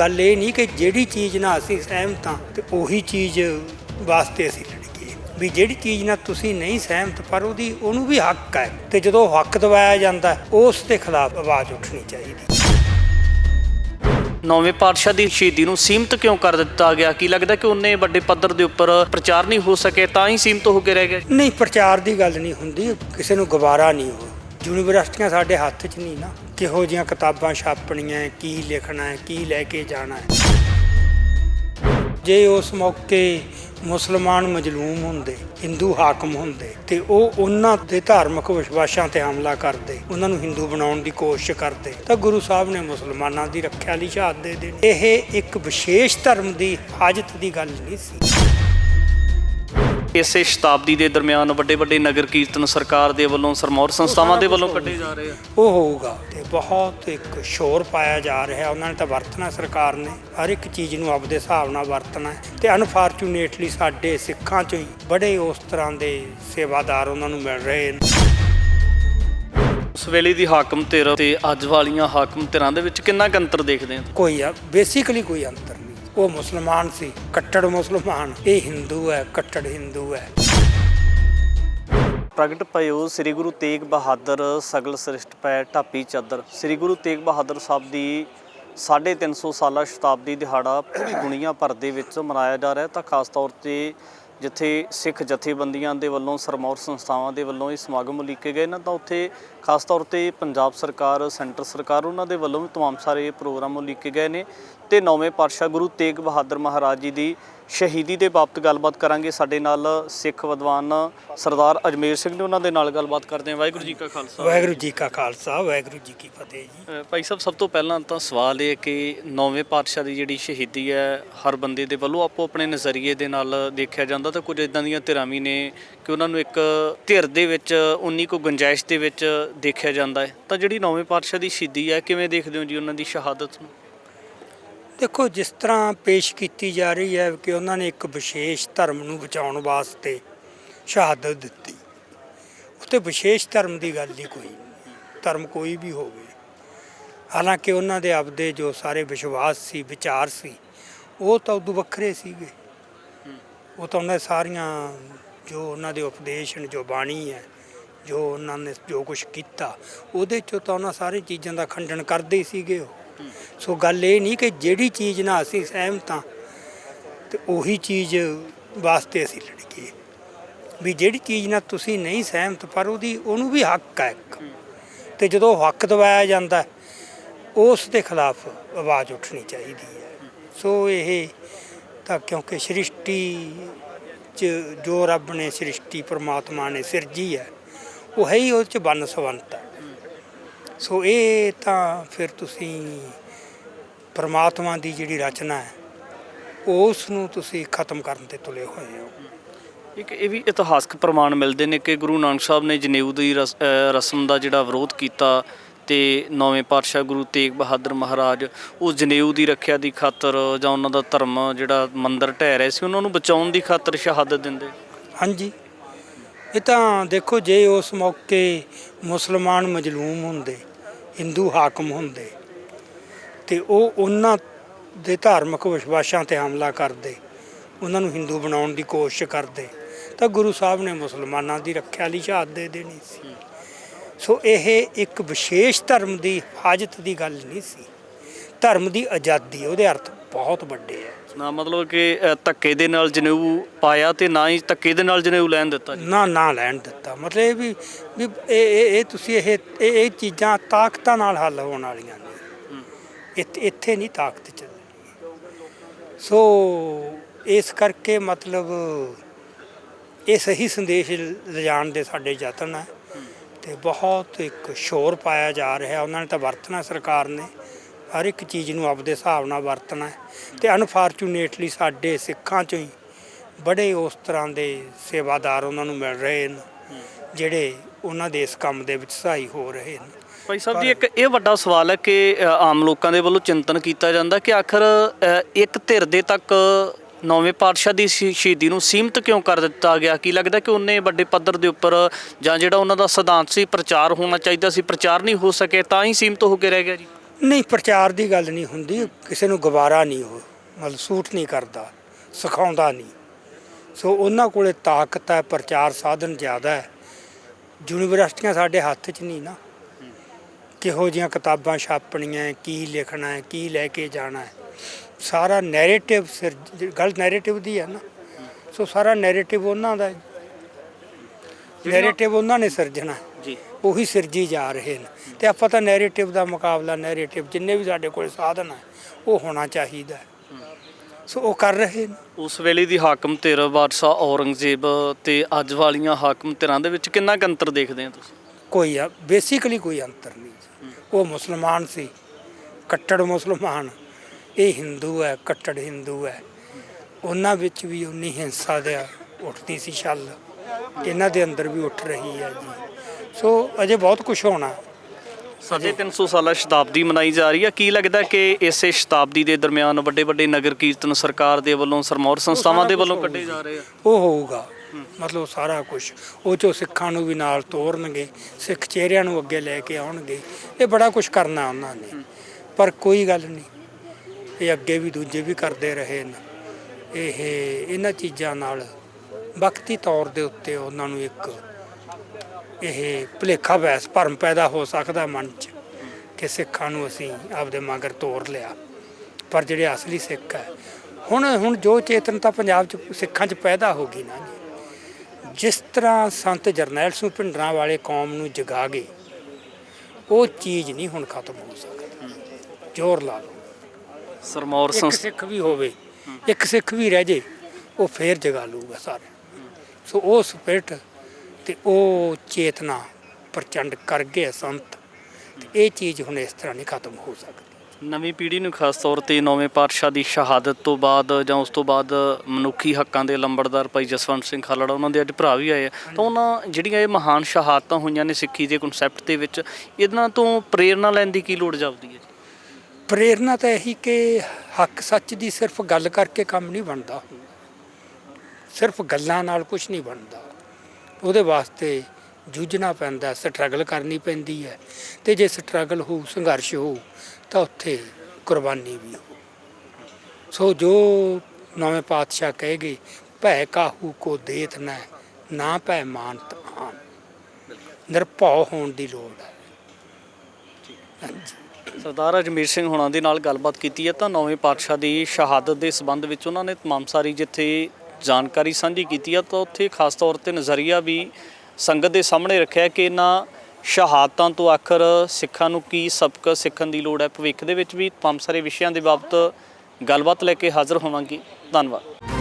ਗੱਲ ਇਹ ਨਹੀਂ ਕਿ ਜਿਹੜੀ ਚੀਜ਼ ਨਾਲ ਅਸੀਂ ਸਹਿਮਤ ਹਾਂ ਤੇ ਉਹੀ ਚੀਜ਼ ਵਾਸਤੇ ਅਸੀਂ ਲੜੀਏ ਵੀ ਜਿਹੜੀ ਚੀਜ਼ ਨਾਲ ਤੁਸੀਂ ਨਹੀਂ ਸਹਿਮਤ ਪਰ ਉਹਦੀ ਉਹਨੂੰ ਵੀ ਹੱਕ ਹੈ। ਤੇ ਜਦੋਂ ਹੱਕ ਦਵਾਇਆ ਜਾਂਦਾ ਉਸ ਦੇ ਖਿਲਾਫ ਆਵਾਜ਼ ਉੱਠਣੀ ਚਾਹੀਦੀ। ਨੌਵੇਂ ਪਾਤਸ਼ਾਹ ਦੀ ਸ਼ਹੀਦੀ ਨੂੰ ਸੀਮਤ ਕਿਉਂ ਕਰ ਦਿੱਤਾ ਗਿਆ? ਕੀ ਲੱਗਦਾ ਕਿ ਉਹਨੇ ਵੱਡੇ ਪੱਧਰ ਦੇ ਉੱਪਰ ਪ੍ਰਚਾਰ ਨਹੀਂ ਹੋ ਸਕੇ ਤਾਂ ਹੀ ਸੀਮਤ ਹੋ ਕੇ ਰਹਿ ਗਿਆ ਨਹੀਂ ਪ੍ਰਚਾਰ ਦੀ ਗੱਲ ਨਹੀਂ ਹੁੰਦੀ। ਕਿਸੇ ਨੂੰ ਗਵਾਰਾ ਨਹੀਂ ਹੋ ਯੂਨੀਵਰਸਿਟੀਆਂ ਸਾਡੇ ਹੱਥ 'ਚ ਨਹੀਂ ਨਾ। ਕਿਹੋ ਜੀਆਂ ਕਿਤਾਬਾਂ ਛਾਪਣੀਆਂ ਹੈ, ਕੀ ਲਿਖਣਾ ਹੈ ਕੀ ਲੈ ਕੇ ਜਾਣਾ ਹੈ। ਜੇ ਉਸ ਮੌਕੇ ਮੁਸਲਮਾਨ ਮਜਲੂਮ ਹੁੰਦੇ ਹਿੰਦੂ ਹਾਕਮ ਹੁੰਦੇ ਤੇ ਉਹ ਉਹਨਾਂ ਦੇ ਧਾਰਮਿਕ ਵਿਸ਼ਵਾਸਾਂ ਤੇ ਹਮਲਾ ਕਰਦੇ ਉਹਨਾਂ ਨੂੰ ਹਿੰਦੂ ਬਣਾਉਣ ਦੀ ਕੋਸ਼ਿਸ਼ ਕਰਦੇ ਤਾਂ ਗੁਰੂ ਸਾਹਿਬ ਨੇ ਮੁਸਲਮਾਨਾਂ ਦੀ ਰੱਖਿਆ ਲਈ ਸ਼ਹਾਦਤ ਦੇ ਦੇਣੀ। ਇਹ ਇੱਕ ਵਿਸ਼ੇਸ਼ ਧਰਮ ਦੀ ਹਾਜਤ ਦੀ ਗੱਲ ਨਹੀਂ ਸੀ। ਇਸੇ ਸ਼ਤਾਬਦੀ ਦੇ ਦਰਮਿਆਨ ਵੱਡੇ ਵੱਡੇ ਨਗਰ ਕੀਰਤਨ ਸਰਕਾਰ ਦੇ ਵੱਲੋਂ ਸਰਮੌਰ ਸੰਸਥਾਵਾਂ ਦੇ ਵੱਲੋਂ ਕੱਢੇ ਜਾ ਰਹੇ ਆ। ਉਹ ਹੋਊਗਾ ਤੇ ਬਹੁਤ ਇੱਕ ਸ਼ੋਰ ਪਾਇਆ ਜਾ ਰਿਹਾ। ਉਹਨਾਂ ਨੇ ਤਾਂ ਵਰਤਣਾ ਸਰਕਾਰ ਨੇ। ਹਰ ਇੱਕ ਚੀਜ਼ ਨੂੰ ਆਪਦੇ ਹਿਸਾਬ ਨਾਲ ਵਰਤਣਾ ਹੈ ਤੇ ਅਨਫੋਰਚੂਨੇਟਲੀ ਸਾਡੇ ਸਿੱਖਾਂ ਚੋਂ ਹੀ ਬੜੇ ਉਸ ਤਰ੍ਹਾਂ ਦੇ ਸੇਵਾਦਾਰ ਉਹਨਾਂ ਨੂੰ ਮਿਲ ਰਹੇ ਨੇ। ਉਸ ਵੇਲੇ ਦੀ ਹਾਕਮ ਧਿਰ ਤੇ ਅੱਜ ਵਾਲੀਆਂ ਹਾਕਮ ਧਿਰਾਂ ਦੇ ਵਿੱਚ ਕਿੰਨਾ ਕੁ ਅੰਤਰ ਦੇਖਦੇ ਆ ਕੋਈ ਆ ਬੇਸਿਕਲੀ ਕੋਈ ਅੰਤਰ। ਉਹ ਮੁਸਲਮਾਨ ਸੀ ਕੱਟੜ ਮੁਸਲਮਾਨ ਇਹ ਹਿੰਦੂ ਹੈ ਕੱਟੜ ਹਿੰਦੂ ਹੈ ਪ੍ਰਗਟ ਪਇਓ ਸ੍ਰੀ ਗੁਰੂ ਤੇਗ ਬਹਾਦਰ ਸਗਲ ਸ੍ਰਿਸ਼ਟ ਪੈ ਢਾਪੀ ਚਾਦਰ ਸ੍ਰੀ ਗੁਰੂ ਤੇਗ ਬਹਾਦਰ ਸਾਹਿਬ ਦੀ 350 ਸਾਲਾ ਸ਼ਤਾਬਦੀ ਦਿਹਾੜਾ ਪੂਰੀ ਦੁਨੀਆ ਭਰ ਦੇ ਵਿੱਚ ਮਨਾਇਆ ਜਾ ਰਿਹਾ ਹੈ ਤਾਂ ਖਾਸ ਤੌਰ ਤੇ ਜਿੱਥੇ ਸਿੱਖ ਜਥੇਬੰਦੀਆਂ ਦੇ ਵੱਲੋਂ ਸਰਮੌਰ ਸੰਸਥਾਵਾਂ ਦੇ ਵੱਲੋਂ ਇਹ ਸਮਾਗਮ ਉਲੀਕੇ ਗਏ ਨਾ ਤਾਂ ਉੱਥੇ ਖਾਸ ਤੌਰ ਤੇ ਪੰਜਾਬ ਸਰਕਾਰ ਸੈਂਟਰ ਸਰਕਾਰ ਉਹਨਾਂ ਦੇ ਵੱਲੋਂ ਵੀ तमाम ਸਾਰੇ ਪ੍ਰੋਗਰਾਮ ਉਲੀਕੇ ਗਏ ਨੇ ਤੇ ਨੌਵੇਂ ਪਾਤਸ਼ਾਹ ਗੁਰੂ ਤੇਗ ਬਹਾਦਰ ਮਹਾਰਾਜ ਜੀ ਦੀ ਸ਼ਹੀਦੀ ਦੇ ਬਾਬਤ ਗੱਲਬਾਤ ਕਰਾਂਗੇ। ਸਾਡੇ ਨਾਲ ਸਿੱਖ ਵਿਦਵਾਨ ਸਰਦਾਰ ਅਜਮੇਰ ਸਿੰਘ ਨੇ ਉਹਨਾਂ ਦੇ ਨਾਲ ਗੱਲਬਾਤ ਕਰਦੇ ਹਾਂ। ਵਾਹਿਗੁਰੂ ਜੀ ਕਾ ਖਾਲਸਾ। ਵਾਹਿਗੁਰੂ ਜੀ ਕਾ ਖਾਲਸਾ ਵਾਹਿਗੁਰੂ ਜੀ ਕੀ ਫਤਿਹ ਜੀ। ਭਾਈ ਸਾਹਿਬ ਸਭ ਤੋਂ ਪਹਿਲਾਂ ਤਾਂ ਸਵਾਲ ਇਹ ਕਿ ਨੌਵੇਂ ਪਾਤਸ਼ਾਹ ਦੀ ਜਿਹੜੀ ਸ਼ਹੀਦੀ ਹੈ ਹਰ ਬੰਦੇ ਦੇ ਵੱਲੋਂ ਆਪੋ ਆਪਣੇ ਨਜ਼ਰੀਏ ਦੇ ਨਾਲ ਦੇਖਿਆ ਜਾਂਦਾ ਤਾਂ ਕੁਝ ਇਦਾਂ ਦੀਆਂ ਧਿਰਾਂ ਵੀ ਨੇ ਕਿ ਉਹਨਾਂ ਨੂੰ ਇੱਕ ਧਿਰ ਦੇ ਵਿੱਚ ਉਨੀ ਕੋ ਗੁੰਜਾਇਸ਼ ਦੇ ਵਿੱਚ ਦੇਖਿਆ ਜਾਂਦਾ ਹੈ। ਤਾਂ ਜਿਹੜੀ ਨੌਵੇਂ ਪਾਤਸ਼ਾਹ ਦੀ ਸ਼ਹੀਦੀ ਹੈ ਕਿਵੇਂ ਦੇਖਦੇ ਹੋ ਜੀ ਉਹਨਾਂ ਦੀ ਸ਼ਹਾਦਤ ਨੂੰ? ਦੇਖੋ, ਜਿਸ ਤਰ੍ਹਾਂ ਪੇਸ਼ ਕੀਤੀ ਜਾ ਰਹੀ ਹੈ ਕਿ ਉਹਨਾਂ ਨੇ ਇੱਕ ਵਿਸ਼ੇਸ਼ ਧਰਮ ਨੂੰ ਬਚਾਉਣ ਵਾਸਤੇ ਸ਼ਹਾਦਤ ਦਿੱਤੀ। ਉੱਤੇ ਵਿਸ਼ੇਸ਼ ਧਰਮ ਦੀ ਗੱਲ ਹੀ ਕੋਈ ਧਰਮ ਕੋਈ ਵੀ ਹੋਵੇ। ਹਾਲਾਂਕਿ ਉਹਨਾਂ ਦੇ ਆਪਦੇ ਜੋ ਸਾਰੇ ਵਿਸ਼ਵਾਸ ਸੀ, ਵਿਚਾਰ ਸੀ, ਉਹ ਤਾਂ ਉਦੋਂ ਵੱਖਰੇ ਸੀਗੇ। ਉਹ ਤਾਂ ਉਹਨਾਂ ਸਾਰੀਆਂ ਜੋ ਉਹਨਾਂ ਦੇ ਉਪਦੇਸ਼ ਨੇ, ਜੋ ਬਾਣੀ ਹੈ, ਜੋ ਉਹਨਾਂ ਨੇ ਜੋ ਕੁਝ ਕੀਤਾ, ਉਹਦੇ ਚੋਂ ਤਾਂ ਉਹਨਾਂ ਸਾਰੀ ਚੀਜ਼ਾਂ ਦਾ ਖੰਡਨ ਕਰਦੇ ਹੀ ਸੀਗੇ ਉਹ। ਸੋ ਗੱਲ ਇਹ ਨਹੀਂ ਕਿ ਜਿਹੜੀ ਚੀਜ਼ ਨਾਲ ਅਸੀਂ ਸਹਿਮਤ ਹਾਂ ਤੇ ਉਹੀ ਚੀਜ਼ ਵਾਸਤੇ ਅਸੀਂ ਲੜੀਏ ਵੀ ਜਿਹੜੀ ਚੀਜ਼ ਨਾਲ ਤੁਸੀਂ ਨਹੀਂ ਸਹਿਮਤ, ਪਰ ਉਹਦੀ, ਉਹਨੂੰ ਵੀ ਹੱਕ ਹੈ ਇੱਕ। ਤੇ ਜਦੋਂ ਹੱਕ ਦਵਾਇਆ ਜਾਂਦਾ, ਉਸ ਦੇ ਖਿਲਾਫ ਆਵਾਜ਼ ਉੱਠਣੀ ਚਾਹੀਦੀ ਹੈ। ਸੋ ਇਹ ਤਾਂ ਕਿਉਂਕਿ ਸ੍ਰਿਸ਼ਟੀ ਚ ਜੋ ਰੱਬ ਨੇ ਸ੍ਰਿਸ਼ਟੀ, ਪਰਮਾਤਮਾ ਨੇ ਸਿਰਜੀ ਹੈ, ਉਹ ਹੈ ਹੀ ਉਹ ਚ ਬਨ ਸਵੰਤ ਹੈ। ਸੋ ਇਹ ਤਾਂ ਫਿਰ ਤੁਸੀਂ ਪਰਮਾਤਮਾ ਦੀ ਜਿਹੜੀ ਰਚਨਾ ਹੈ ਉਸ ਨੂੰ ਤੁਸੀਂ ਖਤਮ ਕਰਨ ਤੇ ਤੁਲੇ ਹੋਏ ਹੋ। ਇੱਕ ਇਹ ਵੀ ਇਤਿਹਾਸਕ ਪ੍ਰਮਾਣ ਮਿਲਦੇ ਨੇ ਕਿ ਗੁਰੂ ਨਾਨਕ ਸਾਹਿਬ ਨੇ ਜਨੇਊ ਦੀ ਰਸਮ ਦਾ ਜਿਹੜਾ ਵਿਰੋਧ ਕੀਤਾ ਤੇ ਨੌਵੇਂ ਪਾਤਸ਼ਾਹ ਗੁਰੂ ਤੇਗ ਬਹਾਦਰ ਮਹਾਰਾਜ ਉਸ ਜਨੇਊ ਦੀ ਰੱਖਿਆ ਦੀ ਖਾਤਰ ਜਾਂ ਉਹਨਾਂ ਦਾ ਧਰਮ ਜਿਹੜਾ ਮੰਦਰ ਢਹਿ ਰਿਹਾ ਸੀ ਉਹਨਾਂ ਨੂੰ ਬਚਾਉਣ ਦੀ ਖਾਤਰ ਸ਼ਹਾਦਤ ਦਿੰਦੇ। ਹਾਂਜੀ। ਇਹ ਤਾਂ ਦੇਖੋ ਜੇ ਉਸ ਮੌਕੇ ਮੁਸਲਮਾਨ ਮਜਲੂਮ ਹੁੰਦੇ ਹਿੰਦੂ ਹਾਕਮ ਹੁੰਦੇ ਤੇ ਉਹ ਉਹਨਾਂ ਦੇ ਧਾਰਮਿਕ ਵਿਸ਼ਵਾਸਾਂ ਤੇ ਹਮਲਾ ਕਰਦੇ, ਉਹਨਾਂ ਨੂੰ ਹਿੰਦੂ ਬਣਾਉਣ ਦੀ ਕੋਸ਼ਿਸ਼ ਕਰਦੇ, ਤਾਂ ਗੁਰੂ ਸਾਹਿਬ ਨੇ ਮੁਸਲਮਾਨਾਂ ਦੀ ਰੱਖਿਆ ਲਈ ਸ਼ਹਾਦਤ ਦੇ ਦੇਣੀ ਸੀ। ਸੋ ਇਹ ਇੱਕ ਵਿਸ਼ੇਸ਼ ਧਰਮ ਦੀ ਹਾਜਤ ਦੀ ਗੱਲ ਨਹੀਂ ਸੀ। ਧਰਮ ਦੀ ਆਜ਼ਾਦੀ, ਉਹਦੇ ਅਰਥ ਬਹੁਤ ਵੱਡੇ ਹੈ। ਨਾ ਮਤਲਬ ਕਿ ਅ, ਧੱਕੇ ਦੇ ਨਾਲ ਜਨੇਊ ਪਾਇਆ ਤੇ ਨਾ ਹੀ ਧੱਕੇ ਦੇ ਨਾਲ ਜਨੇਊ ਲੈਣ ਦਿੱਤਾ ਜੀ? ਨਾ ਨਾ ਲੈਣ ਦਿੱਤਾ। ਮਤਲਬ ਇਹ ਵੀ ਵੀ ਇਹ ਇਹ ਇਹ ਤੁਸੀਂ ਇਹ ਇਹ ਇਹ ਚੀਜ਼ਾਂ ਤਾਕਤਾਂ ਨਾਲ ਹੱਲ ਹੋਣ ਵਾਲੀਆਂ ਨੇ। ਇੱਥੇ ਇੱਥੇ ਨਹੀਂ ਤਾਕਤ ਚੱਲਣੀ। ਸੋ ਇਸ ਕਰਕੇ ਮਤਲਬ ਇਹ ਸਹੀ ਸੰਦੇਸ਼ ਲਿਜਾਣ ਦੇ ਸਾਡੇ ਯਤਨ ਹੈ। ਤੇ ਬਹੁਤ ਇੱਕ ਸ਼ੋਰ ਪਾਇਆ ਜਾ ਰਿਹਾ। ਉਹਨਾਂ ਨੇ ਤਾਂ ਵਰਤਣਾ ਸਰਕਾਰ ਨੇ। ਹਰ ਇੱਕ ਚੀਜ਼ ਨੂੰ ਆਪਦੇ ਹਿਸਾਬ ਨਾਲ ਵਰਤਣਾ ਹੈ ਤੇ ਅਨਫੋਰਚੂਨੇਟਲੀ ਸਾਡੇ ਸਿੱਖਾਂ ਚੋਂ ਹੀ ਬੜੇ ਉਸ ਤਰ੍ਹਾਂ ਦੇ ਸੇਵਾਦਾਰ ਉਹਨਾਂ ਨੂੰ ਮਿਲ ਰਹੇ ਨੇ ਜਿਹੜੇ ਉਹਨਾਂ ਦੇ ਇਸ ਕੰਮ ਦੇ ਵਿੱਚ ਸਹਾਈ ਹੋ ਰਹੇ ਨੇ ਭਾਈ ਸਾਹਿਬ ਜੀ ਇੱਕ ਇਹ ਵੱਡਾ ਸਵਾਲ ਹੈ ਕਿ ਆਮ ਲੋਕਾਂ ਦੇ ਵੱਲੋਂ ਚਿੰਤਨ ਕੀਤਾ ਜਾਂਦਾ ਕਿ ਆਖਰ ਇੱਕ ਧਿਰ ਦੇ ਤੱਕ ਨੌਵੇਂ ਪਾਤਸ਼ਾਹ ਦੀ ਸ਼ਹੀ- ਸ਼ਹੀਦੀ ਨੂੰ ਸੀਮਤ ਕਿਉਂ ਕਰ ਦਿੱਤਾ ਗਿਆ? ਕੀ ਲੱਗਦਾ ਕਿ ਉਹਨੇ ਵੱਡੇ ਪੱਧਰ ਦੇ ਉੱਪਰ ਜਾਂ ਜਿਹੜਾ ਉਹਨਾਂ ਦਾ ਸਿਧਾਂਤ ਸੀ ਪ੍ਰਚਾਰ ਹੋਣਾ ਚਾਹੀਦਾ ਸੀ ਪ੍ਰਚਾਰ ਨਹੀਂ ਹੋ ਸਕੇ ਤਾਂ ਹੀ ਸੀਮਤ ਹੋ ਕੇ ਰਹਿ ਗਿਆ ਜੀ? ਨਹੀਂ, ਪ੍ਰਚਾਰ ਦੀ ਗੱਲ ਨਹੀਂ ਹੁੰਦੀ। ਕਿਸੇ ਨੂੰ ਗਵਾਰਾ ਨਹੀਂ ਉਹ, ਮਤਲਬ ਸੂਟ ਨਹੀਂ ਕਰਦਾ, ਸਿਖਾਉਂਦਾ ਨਹੀਂ। ਸੋ ਉਹਨਾਂ ਕੋਲੇ ਤਾਕਤ ਹੈ, ਪ੍ਰਚਾਰ ਸਾਧਨ ਜ਼ਿਆਦਾ ਹੈ। ਯੂਨੀਵਰਸਿਟੀਆਂ ਸਾਡੇ ਹੱਥ 'ਚ ਨਹੀਂ ਨਾ। ਕਿਹੋ ਜੀਆਂ ਕਿਤਾਬਾਂ ਛਾਪਣੀਆਂ ਕੀ ਲਿਖਣਾ ਹੈ, ਕੀ ਲੈ ਕੇ ਜਾਣਾ ਹੈ। ਸਾਰਾ ਨੈਰੇਟਿਵ ਸਿਰ ਗੱਲ ਨੈਰੇਟਿਵ ਦੀ ਹੈ ਨਾ। ਸੋ ਸਾਰਾ ਨੈਰੇਟਿਵ ਉਹਨਾਂ ਦਾ ਨੈਰੇਟਿਵ ਉਹਨਾਂ ਨੇ ਸਿਰਜਣਾ। ਜੀ। ਉਹੀ ਸਿਰਜੀ ਜਾ ਰਹੇ ਨੇ। ਤੇ ਆਪਾਂ ਤਾਂ ਨੈਰੇਟਿਵ ਦਾ ਮੁਕਾਬਲਾ ਨੈਰੇਟਿਵ ਜਿੰਨੇ ਵੀ ਸਾਡੇ ਕੋਲ ਸਾਧਨ ਹੈ ਉਹ ਹੋਣਾ ਚਾਹੀਦਾ ਹੈ। ਸੋ ਉਹ ਕਰ ਰਹੇ ਨੇ। ਉਸ ਵੇਲੇ ਦੀ ਹਾਕਮ ਧਿਰ ਬਾਦਸ਼ਾਹ ਔਰੰਗਜ਼ੇਬ ਤੇ ਅੱਜ ਵਾਲੀਆਂ ਹਾਕਮ ਧਿਰਾਂ ਦੇ ਵਿੱਚ ਕਿੰਨਾ ਕੁ ਅੰਤਰ ਦੇਖਦੇ ਹੋ ਤੁਸੀਂ? ਕੋਈ ਬੇਸਿਕਲੀ ਕੋਈ ਅੰਤਰ ਨਹੀਂ ਜੀ। ਉਹ ਮੁਸਲਮਾਨ ਸੀ। ਕੱਟੜ ਮੁਸਲਮਾਨ। ਇਹ ਹਿੰਦੂ ਹੈ ਕੱਟੜ ਹਿੰਦੂ ਹੈ। ਉਹਨਾਂ ਵਿੱਚ ਵੀ ਉਨੀ ਹਿੰਸਾ ਦਾ ਉੱਠਦੀ ਸੀ ਛੱਲ। ਇਹਨਾਂ ਦੇ ਅੰਦਰ ਵੀ ਉੱਠ ਰਹੀ ਹੈ ਜੀ। ਸੋ ਅਜੇ ਬਹੁਤ ਕੁਝ ਹੋਣਾ। ਸਾਢੇ 300 ਸਾਲਾ ਸ਼ਤਾਬਦੀ ਮਨਾਈ ਜਾ ਰਹੀ ਹੈ। ਕੀ ਲੱਗਦਾ ਕਿ ਇਸੇ ਸ਼ਤਾਬਦੀ ਦੇ ਦਰਮਿਆਨ ਵੱਡੇ ਵੱਡੇ ਨਗਰ ਕੀਰਤਨ ਸਰਕਾਰ ਦੇ ਵੱਲੋਂ ਸਰਮੌਰ ਸੰਸਥਾਵਾਂ ਦੇ ਵੱਲੋਂ ਕੱਢੇ ਜਾ ਰਹੇ ਆ? ਉਹ ਹੋਊਗਾ। ਮਤਲਬ ਸਾਰਾ ਕੁਝ ਉਹ ਚੋਂ ਸਿੱਖਾਂ ਨੂੰ ਵੀ ਨਾਲ ਤੋਰਨਗੇ ਸਿੱਖ ਚਿਹਰਿਆਂ ਨੂੰ ਅੱਗੇ ਲੈ ਕੇ ਆਉਣਗੇ। ਇਹ ਬੜਾ ਕੁਝ ਕਰਨਾ ਉਹਨਾਂ ਨੇ। ਪਰ ਕੋਈ ਗੱਲ ਨਹੀਂ। ਇਹ ਅੱਗੇ ਵੀ ਦੂਜੇ ਵੀ ਕਰਦੇ ਰਹੇ ਨੇ। ਇਹ ਇਹਨਾਂ ਚੀਜ਼ਾਂ ਨਾਲ ਵਕਤੀ ਤੌਰ ਦੇ ਉੱਤੇ ਉਹਨਾਂ ਨੂੰ ਇੱਕ ਇਹ ਭੁਲੇਖਾ ਵੈਸ ਭਰਮ ਪੈਦਾ ਹੋ ਸਕਦਾ ਮਨ 'ਚ ਕਿ ਸਿੱਖਾਂ ਨੂੰ ਅਸੀਂ ਆਪਦੇ ਮਗਰ ਤੋਰ ਲਿਆ। ਪਰ ਜਿਹੜੇ ਅਸਲੀ ਸਿੱਖ ਹੈ ਹੁਣ ਹੁਣ ਜੋ ਚੇਤਨਤਾ ਪੰਜਾਬ 'ਚ ਸਿੱਖਾਂ 'ਚ ਪੈਦਾ ਹੋ ਗਈ ਨਾ ਜਿਸ ਤਰ੍ਹਾਂ ਸੰਤ ਜਰਨੈਲ ਸਿੰਘ ਭਿੰਡਰਾਂ ਵਾਲੇ ਕੌਮ ਨੂੰ ਜਗਾ ਗਏ ਉਹ ਚੀਜ਼ ਨਹੀਂ ਹੁਣ ਖਤਮ ਹੋ ਸਕਦੀ। ਜ਼ੋਰ ਲਾ ਲਓ। ਸਰਮੌਰ ਸਿੱਖ ਵੀ ਹੋਵੇ ਇੱਕ ਸਿੱਖ ਵੀ ਰਹਿ ਜੇ ਉਹ ਫੇਰ ਜਗਾ ਲੂਗਾ ਸਾਰੇ। ਸੋ ਉਹ ਸਪਿਰਟ ਤੇ ਉਹ ਚੇਤਨਾ ਪ੍ਰਚੰਡ ਕਰ ਗਏ ਸੰਤ। ਤੇ ਇਹ ਚੀਜ਼ ਹੁਣ ਇਸ ਤਰ੍ਹਾਂ ਨਹੀਂ ਖਤਮ ਹੋ ਸਕਦੀ। ਨਵੀਂ ਪੀੜ੍ਹੀ ਨੂੰ ਖਾਸ ਤੌਰ ਤੇ ਨੌਵੇਂ ਪਾਤਸ਼ਾਹ ਦੀ ਸ਼ਹਾਦਤ ਤੋਂ ਬਾਅਦ ਜਾਂ ਉਸ ਤੋਂ ਬਾਅਦ ਮਨੁੱਖੀ ਹੱਕਾਂ ਦੇ ਲੰਬੜਦਾਰ ਭਾਈ ਜਸਵੰਤ ਸਿੰਘ ਖਾਲੜਾ ਉਹਨਾਂ ਦੇ ਅੱਜ ਭਰਾ ਵੀ ਆਏ ਆ। ਤਾਂ ਉਹਨਾਂ ਜਿਹੜੀਆਂ ਇਹ ਮਹਾਨ ਸ਼ਹਾਦਤਾਂ ਹੋਈਆਂ ਨੇ ਸਿੱਖੀ ਦੇ ਕਨਸੈਪਟ ਦੇ ਵਿੱਚ ਇਹਨਾਂ ਤੋਂ ਪ੍ਰੇਰਣਾ ਲੈਣ ਦੀ ਕੀ ਲੋੜ ਜਾਪਦੀ ਹੈ ਪ੍ਰੇਰਨਾ ਤਾਂ ਇਹੀ ਕਿ ਹੱਕ ਸੱਚ ਦੀ ਸਿਰਫ ਗੱਲ ਕਰਕੇ ਕੰਮ ਨਹੀਂ ਬਣਦਾ। ਸਿਰਫ ਗੱਲਾਂ ਨਾਲ ਕੁਝ ਨਹੀਂ ਬਣਦਾ। ਉਹਦੇ ਵਾਸਤੇ ਜੂਝਣਾ ਪੈਂਦਾ ਸਟਰਗਲ ਕਰਨੀ ਪੈਂਦੀ ਹੈ। ਤੇ ਜੇ ਸਟਰਗਲ ਹੋ ਸੰਘਰਸ਼ ਹੋ ਤਾਂ ਉੱਥੇ ਕੁਰਬਾਨੀ ਵੀ ਹੋ ਸੋ ਜੋ ਨਵੇਂ ਪਾਤਸ਼ਾਹ ਕਹੇਗੇ ਭੈ ਕਾਹੂ ਕੋ ਦੇਤ ਨਾ ਨਾ ਭੈ ਮਾਨਤ ਆਨ। ਨਿਰਭਉ ਹੋਣ ਦੀ ਲੋੜ ਹੈ। ਸਰਦਾਰ ਅਜਮੇਰ ਸਿੰਘ ਹੋਣਾ ਦੇ ਨਾਲ ਗੱਲਬਾਤ ਕੀਤੀ ਹੈ, ਤਾਂ ਨੌਵੇਂ ਪਾਤਸ਼ਾਹ ਦੀ ਸ਼ਹਾਦਤ ਦੇ ਸੰਬੰਧ ਵਿੱਚ ਉਹਨਾਂ ਨੇ ਤਮਾਮ ਸਾਰੀ ਜਿੱਥੇ ਜਾਣਕਾਰੀ ਸਾਂਝੀ ਕੀਤੀ ਆ, ਤਾਂ ਉੱਥੇ ਖਾਸ ਤੌਰ ਤੇ ਨਜ਼ਰੀਆ ਵੀ ਸੰਗਤ ਦੇ ਸਾਹਮਣੇ ਰੱਖਿਆ ਕਿ ਇਹਨਾਂ ਸ਼ਹਾਦਤਾਂ ਤੋਂ ਆਖਰ ਸਿੱਖਾਂ ਨੂੰ ਕੀ ਸਬਕ ਸਿੱਖਣ ਦੀ ਲੋੜ ਹੈ? ਭਵਿੱਖ ਦੇ ਵਿੱਚ ਵੀ ਤਮਾਮ ਸਾਰੇ ਵਿਸ਼ਿਆਂ ਦੇ ਬਾਬਤ ਗੱਲਬਾਤ ਲੈ ਕੇ ਹਾਜ਼ਰ ਹੋਵਾਂਗੇ। ਧੰਨਵਾਦ।